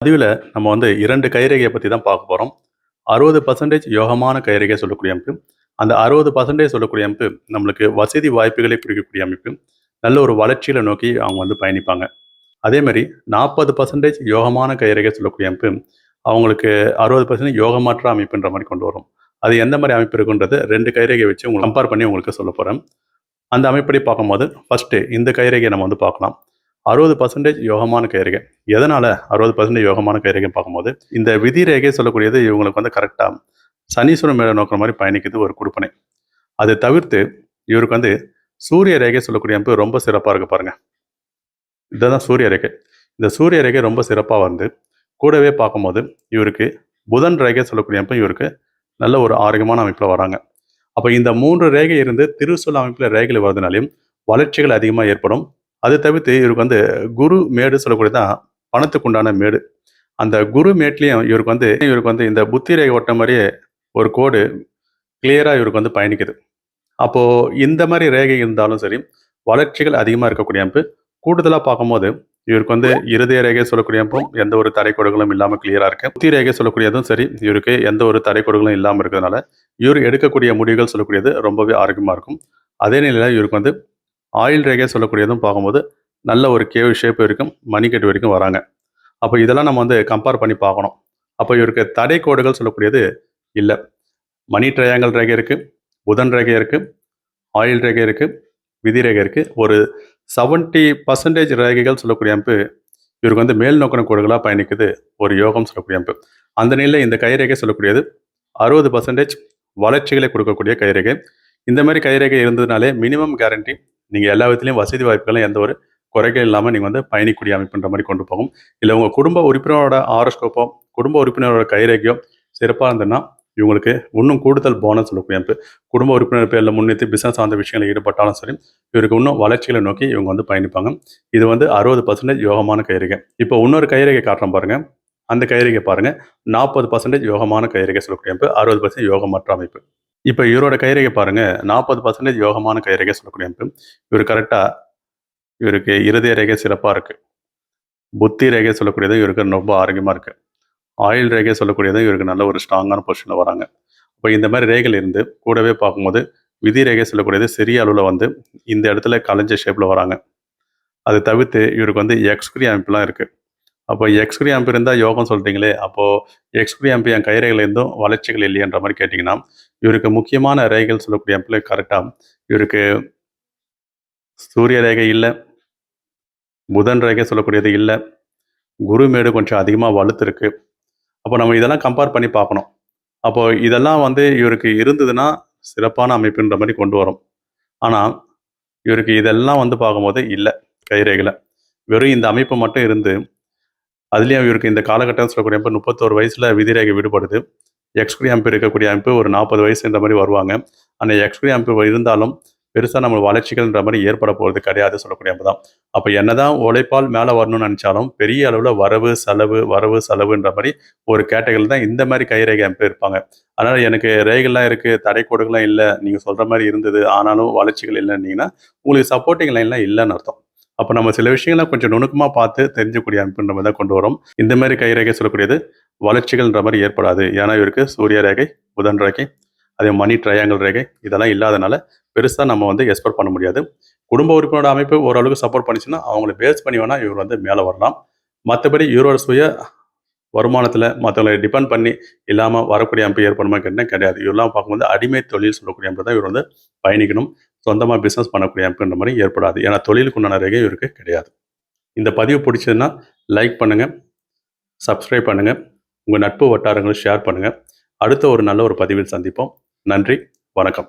பதிவில் நம்ம வந்து இரண்டு கைரேகையை பற்றி தான் பார்க்க போகிறோம் அறுபது பர்சன்டேஜ் யோகமான கைரேகை சொல்லக்கூடிய அமைப்பு. அந்த அறுபது பர்சன்டேஜ் சொல்லக்கூடிய அமைப்பு நம்மளுக்கு வசதி வாய்ப்புகளை குறிக்கக்கூடிய அமைப்பு. நல்ல ஒரு வளர்ச்சியில் நோக்கி அவங்க வந்து பயணிப்பாங்க. அதே மாதிரி நாற்பது பர்சன்டேஜ் யோகமான கைரேகை சொல்லக்கூடிய அமைப்பு அவங்களுக்கு அறுபது பர்சன்டேஜ் யோகமாற்ற அமைப்புன்ற மாதிரி கொண்டு வரும். அது எந்த மாதிரி அமைப்பு இருக்குன்றது ரெண்டு கைரேகை வச்சு உங்களுக்கு கம்பேர் பண்ணி உங்களுக்கு சொல்ல போகிறேன் அந்த அமைப்படி பார்க்கும்போது ஃபஸ்ட்டு இந்த கைரேகையை நம்ம வந்து பார்க்கலாம். அறுபது பர்சன்டேஜ் யோகமான கைரேகை எதனால் அறுபது பர்சன்டேஜ் யோகமான கைரேகை பார்க்கும்போது இந்த விதி ரேகை சொல்லக்கூடியது இவங்களுக்கு வந்து கரெக்டாக சனீஸ்வரன் மேலே நோக்கிற மாதிரி பயணிக்குது ஒரு கொடுப்பனை அதை தவிர்த்து இவருக்கு வந்து சூரிய ரேகை சொல்லக்கூடிய அமைப்பு ரொம்ப சிறப்பாக இருக்கு பாருங்க. இதுதான் சூரிய ரேகை. இந்த சூரிய ரேகை ரொம்ப சிறப்பாக வந்து கூடவே பார்க்கும்போது இவருக்கு புதன் ரேகை சொல்லக்கூடிய அமைப்பு இவருக்கு நல்ல ஒரு ஆரோக்கியமான அமைப்பில் வராங்க. அப்போ இந்த மூன்று ரேகை இருந்து திருசூல் அமைப்பில் ரேகைகள் வர்றதுனாலையும் வளர்ச்சிகள் அதிகமாக ஏற்படும். அது தவிர்த்து இவருக்கு வந்து குரு மேடு சொல்லக்கூடிய தான் பணத்துக்கு உண்டான மேடு. அந்த குரு மேட்லேயும் இவருக்கு வந்து இவருக்கு வந்து இந்த புத்தி ரேகை ஓட்ட மாதிரியே ஒரு கோடு கிளியராக இவருக்கு வந்து பயணிக்குது. அப்போது இந்த மாதிரி ரேகை இருந்தாலும் சரி வளர்ச்சிகள் அதிகமாக இருக்கக்கூடிய அமைப்பு. கூடுதலாக பார்க்கும்போது இவருக்கு வந்து இருதய ரேகை சொல்லக்கூடிய அமைப்பும் எந்த ஒரு தடைக்கோடுகளும் இல்லாமல் கிளியராக இருக்குது புத்தி ரேகை சொல்லக்கூடியதும் சரி இவருக்கு எந்த ஒரு தடைக்கோடுகளும் இல்லாமல் இருக்கிறதுனால இவர் எடுக்கக்கூடிய முடிவுகள் சொல்லக்கூடியது ரொம்பவே ஆரோக்கியமாக இருக்கும். அதே நிலையில் இவருக்கு வந்து ஆயில் ரேகையாக சொல்லக்கூடியதும் பார்க்கும்போது நல்ல ஒரு கேவ் ஷேப் வரைக்கும் மணிக்கட்டு வரைக்கும் வராங்க. அப்போ இதெல்லாம் நம்ம வந்து கம்பேர் பண்ணி பார்க்கணும். அப்போ இவருக்கு தடை கோடுகள் சொல்லக்கூடியது இல்லை. மணி ட்ரையாங்கல் ரேகை இருக்குது புதன் ரேகை இருக்குது ஆயில் ரேகை இருக்குது விதி ரேகை இருக்குது ஒரு செவன்ட்டி பர்சன்டேஜ் ரேகைகள் சொல்லக்கூடிய அமைப்பு இவருக்கு வந்து மேல் நோக்கின கோடுகளாக பயணிக்குது ஒரு யோகம் சொல்லக்கூடிய அமைப்பு. அந்த நிலையில் இந்த கைரேகை சொல்லக்கூடியது அறுபது பர்சன்டேஜ் வளர்ச்சிகளை கொடுக்கக்கூடிய கைரேகை இந்த மாதிரி கைரேகை இருந்ததுனாலே மினிமம் கேரண்டி நீங்கள் எல்லா விதத்துலையும் வசதி வாய்ப்புகளும் எந்த ஒரு குறைகள் இல்லாமல் நீங்கள் வந்து பயணிக்கூடிய அமைப்புன்ற மாதிரி கொண்டு போகும். இல்லை உங்கள் குடும்ப உறுப்பினரோட ஆரோஸ்கோப்போ குடும்ப உறுப்பினரோட கைரேகையோ சிறப்பாக இருந்ததுன்னா இவங்களுக்கு இன்னும் கூடுதல் போனஸ் சொல்லக்கூடிய அமைப்பு குடும்ப உறுப்பினர் பேரில் முன்னிறுத்தி பிஸ்னஸ் சார்ந்த விஷயங்களில் ஈடுபட்டாலும் சரி இவருக்கு இன்னும் வளர்ச்சிகளை நோக்கி இவங்க வந்து பயணிப்பாங்க. இது வந்து அறுபது பர்சன்டேஜ் யோகமான கைரேகை. இப்போ இன்னொரு கைரேகை காட்டுறோம் பாருங்கள் அந்த கைரேகை பாருங்கள் நாற்பது பர்சன்டேஜ் யோகமான கைரேகை சொல்லக்கூடிய அமைப்பு அறுபது பர்சன்ட் யோகமற்ற அமைப்பு. இப்போ இவரோட கைரேகை பாருங்க. நாற்பது பர்சன்டேஜ் யோகமான கைரேகை சொல்லக்கூடிய அமைப்பு. இவர் கரெக்டாக இவருக்கு இருதய ரேகை சிறப்பாக இருக்குது புத்தி ரேகை சொல்லக்கூடியது இவருக்கு ரொம்ப ஆரோக்கியமாக இருக்குது ஆயில் ரேகை சொல்லக்கூடியது இவருக்கு நல்ல ஒரு ஸ்ட்ராங்கான பொசிஷனில் வராங்க. இப்போ இந்த மாதிரி ரேகைகள் இருந்து கூடவே பார்க்கும்போது விதி ரேகை சொல்லக்கூடியது சிறிய அளவில் வந்து இந்த இடத்துல கலைஞ்ச ஷேப்பில் வராங்க. அதை தவிர்த்து இவருக்கு வந்து எக்ஸ்கிரி அமைப்புலாம் இருக்குது அப்போ எக்ஸ்கிரி அம்பி இருந்தால் யோகம் சொல்கிறீங்களே அப்போது எக்ஸ்கிரி அம்பி என் கைரைகள் இருந்தும் வளர்ச்சிகள் இல்லையன்ற மாதிரி கேட்டிங்கன்னா இவருக்கு முக்கியமான ரேகைகள் சொல்லக்கூடிய அமைப்பில் கரெக்டாக இவருக்கு சூரிய ரேகை இல்லை புதன் ரேகை சொல்லக்கூடியது இல்லை குருமேடு கொஞ்சம் அதிகமாக வலுத்திருக்கு. அப்போ நம்ம இதெல்லாம் கம்பேர் பண்ணி பார்க்கணும். அப்போ இதெல்லாம் வந்து இவருக்கு இருந்ததுன்னா சிறப்பான அமைப்புன்ற மாதிரி கொண்டு வரும். ஆனால் இவருக்கு இதெல்லாம் வந்து பார்க்கும்போது இல்லை கைரேகையில் வெறும் இந்த அமைப்பு மட்டும் இருந்து அதுலேயும் இவருக்கு இந்த காலகட்டம் சொல்லக்கூடிய அமைப்பு முப்பத்தோரு வயசில் விதிரேகை விடுபடுது. எக்ஸ்கிரி அமைப்பு இருக்கக்கூடிய அமைப்பு ஒரு நாற்பது வயசுன்ற மாதிரி வருவாங்க. அந்த எக்ஸ்கிரி அமைப்பு இருந்தாலும் பெருசாக நம்ம வளர்ச்சிகள்ன்ற மாதிரி ஏற்பட போகிறது கிடையாது சொல்லக்கூடிய அமைப்பு தான். அப்போ என்னதான் உழைப்பால் மேலே வரணும்னு நினச்சாலும் பெரிய அளவில் வரவு செலவு வரவு செலவுன்ற மாதிரி ஒரு கேட்டகரி தான் இந்த மாதிரி கைரேகை அமைப்பு இருப்பாங்க. அதனால் எனக்கு ரேகெல்லாம் இருக்குது தடைக்கோடுகள்லாம் இல்லை நீங்கள் சொல்கிற மாதிரி இருந்தது ஆனாலும் வளர்ச்சிகள் இல்லைன்னீங்கன்னா உங்களுக்கு சப்போர்ட்டிங் லைன்லாம் இல்லைன்னு அர்த்தம். அப்போ நம்ம சில விஷயங்களை கொஞ்சம் நுணுக்கமாக பார்த்து தெரிஞ்சக்கூடிய அமைப்புன்ற மாதிரி தான் கொண்டு வரோம். இந்த மாதிரி கைரேகை சொல்லக்கூடியது வளர்ச்சிகள்ன்ற மாதிரி ஏற்படாது. ஏன்னா இவருக்கு சூரிய ரேகை புதன் ரேகை அதே மணி ட்ரையாங்கிள் ரேகை இதெல்லாம் இல்லாதனால பெருசாக நம்ம வந்து எக்ஸ்பெக்ட் பண்ண முடியாது. குடும்ப உறுப்பினரோட அமைப்பு ஓரளவுக்கு சப்போர்ட் பண்ணிச்சுன்னா அவங்கள பேஸ் பண்ணி வேணால் இவர் வந்து மேலே வரலாம். மற்றபடி இவரோட சுய வருமானத்தில் மற்றவங்களை டிபெண்ட் பண்ணி இல்லாமல் வரக்கூடிய அமைப்பு ஏற்படுமா கேட்டால் கிடையாது. இவரெல்லாம் பார்க்கும்போது அடிமை தொழில் சொல்லக்கூடிய அமைப்பு தான் இவர் வந்து பயணிக்கணும். சொந்தமாக பிஸ்னஸ் பண்ணக்கூடிய அமைப்புன்ற மாதிரி ஏற்படாது. ஏன்னா தொழிலுக்கு உண்டான ரேகை இவருக்கு கிடையாது. இந்த பதிவு பிடிச்சதுன்னா லைக் பண்ணுங்கள் சப்ஸ்கிரைப் பண்ணுங்கள் உங்கள் நட்பு வட்டாரங்களை ஷேர் பண்ணுங்கள் அடுத்த ஒரு நல்ல ஒரு பதிவில் சந்திப்போம். நன்றி வணக்கம்.